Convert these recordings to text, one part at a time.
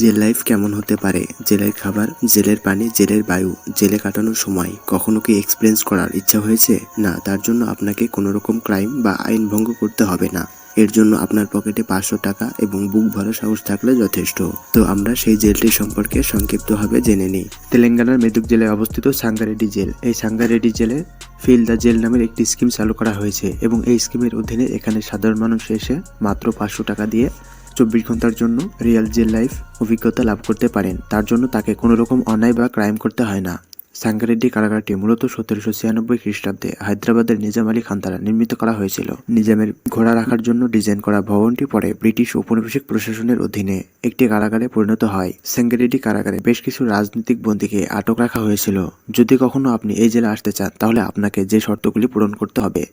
Jail life কেমন হতে পারে? জেলের খাবার, জেলের পানি, জেলের বায়ু, জেলে কাটানোর সময় কখনো কি এক্সপিরিয়েন্স করার ইচ্ছা হয়েছে? না, তার জন্য আপনাকে কোনো রকম ক্রাইম বা আইন ভঙ্গ করতে হবে না। এর জন্য আপনার পকেটে পাঁচশো টাকা এবং বুক ভরা সাহস থাকলে যথেষ্ট। তো আমরা সেই জেলটি সম্পর্কে সংক্ষিপ্তভাবে জেনে নিই। তেলেঙ্গানার মেদুক জেলায় অবস্থিত সাঙ্গারেড্ডি জেল। এই সাঙ্গারেড্ডি জেলে ফিল দ্য জেল নামের একটি স্কিম চালু করা হয়েছে এবং এই স্কিমের অধীনে এখানে সাধারণ মানুষ এসে মাত্র পাঁচশো টাকা দিয়ে চব্বিশ ঘণ্টার জন্য রিয়েল জেল লাইফ অভিজ্ঞতা লাভ করতে পারেন। তার জন্য তাকে কোনো রকম অন্যায় বা ক্রাইম করতে হয় না। সাঙ্গারেড্ডি কারাগারটি মূলত সতেরোশো ছিয়ানব্বই খ্রিস্টাব্দে হায়দ্রাবাদের নিজাম আলী খান দ্বারা নির্মিত করা হয়েছিল। নিজামের ঘোড়া রাখার জন্য ডিজাইন করা ভবনটি পরে ব্রিটিশ ঔপনিবেশিক প্রশাসনের অধীনে একটি কারাগারে পরিণত হয়। সেঙ্গারেডি কারাগারে বেশ কিছু রাজনৈতিক বন্দীকে আটক রাখা হয়েছিল। যদি কখনো আপনি এই জেলা আসতে চান, তাহলে আপনাকে যে শর্তগুলি পূরণ করতে হবে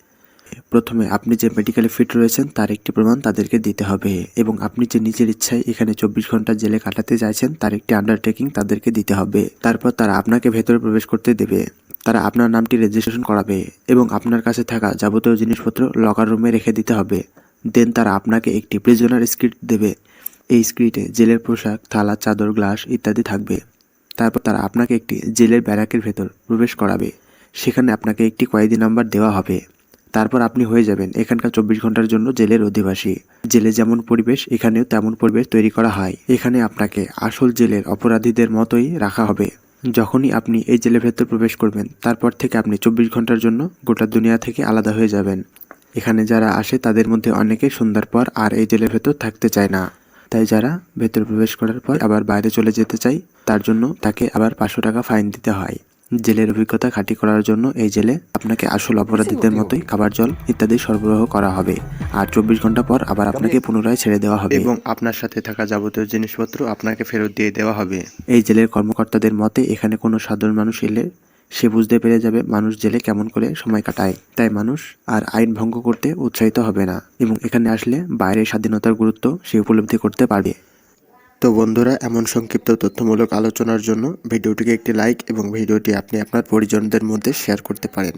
প্রথমে আপনি যে মেডিকেলে ফিট রয়েছেন, তার একটি প্রমাণ তাদেরকে দিতে হবে এবং আপনি যে নিজের ইচ্ছায় এখানে চব্বিশ ঘণ্টা জেলে কাটাতে চাইছেন, তার একটি আন্ডারটেকিং তাদেরকে দিতে হবে। তারপর তারা আপনাকে ভেতরে প্রবেশ করতে দেবে। তারা আপনার নামটি রেজিস্ট্রেশন করাবে এবং আপনার কাছে থাকা যাবতীয় জিনিসপত্র লকার রুমে রেখে দিতে হবে। দেন তারা আপনাকে একটি প্রিজনার স্ক্রিপ্ট দেবে। এই স্ক্রিপ্টে জেলের পোশাক, থালা, চাদর গ্লাস ইত্যাদি থাকবে। তারপর তারা আপনাকে একটি জেলের ব্যারাকের ভেতর প্রবেশ করাবে। সেখানে আপনাকে একটি কয়েদি নাম্বার দেওয়া হবে। তারপর আপনি হয়ে যাবেন এখানকার চব্বিশ ঘণ্টার জন্য জেলের অধিবাসী। জেলে যেমন পরিবেশ, এখানেও তেমন পরিবেশ তৈরি করা হয়। এখানে আপনাকে আসল জেলের অপরাধীদের মতোই রাখা হবে। যখনই আপনি এই জেলের ভেতর প্রবেশ করবেন, তারপর থেকে আপনি চব্বিশ ঘণ্টার জন্য গোটা দুনিয়া থেকে আলাদা হয়ে যাবেন। এখানে যারা আসে, তাদের মধ্যে অনেকে সুন্দর পর আর এই জেলের ভেতর থাকতে চায় না। তাই যারা ভেতরে প্রবেশ করার পর আবার বাইরে চলে যেতে চায়, তার জন্য তাকে আবার পাঁচশো টাকা ফাইন দিতে হয়। জেলের অভিজ্ঞতা খাঁটি করার জন্য এই জেলে আপনাকে আসল অপরাধীদের মতোই খাবার জল ইত্যাদি সরবরাহ করা হবে। আর চব্বিশ ঘণ্টা পর আবার আপনাকে পুনরায় ছেড়ে দেওয়া হবে। এবং আপনার সাথে থাকা যাবতীয় জিনিসপত্র আপনাকে ফেরত দিয়ে দেওয়া হবে। এই জেলের কর্মকর্তাদের মতে এখানে কোনো সাধারণ মানুষ এলে সে বুঝতে পেরে যাবে মানুষ জেলে কেমন করে সময় কাটায়। তাই মানুষ আর আইন ভঙ্গ করতে উৎসাহিত হবে না এবং এখানে আসলে বাইরের স্বাধীনতার গুরুত্ব সে উপলব্ধি করতে পারবে। তো বন্ধুরা, এমন সংক্ষিপ্ত তথ্যমূলক আলোচনার জন্য ভিডিওটিকে একটি লাইক এবং ভিডিওটি আপনি আপনার পরিজনদের মধ্যে শেয়ার করতে পারেন।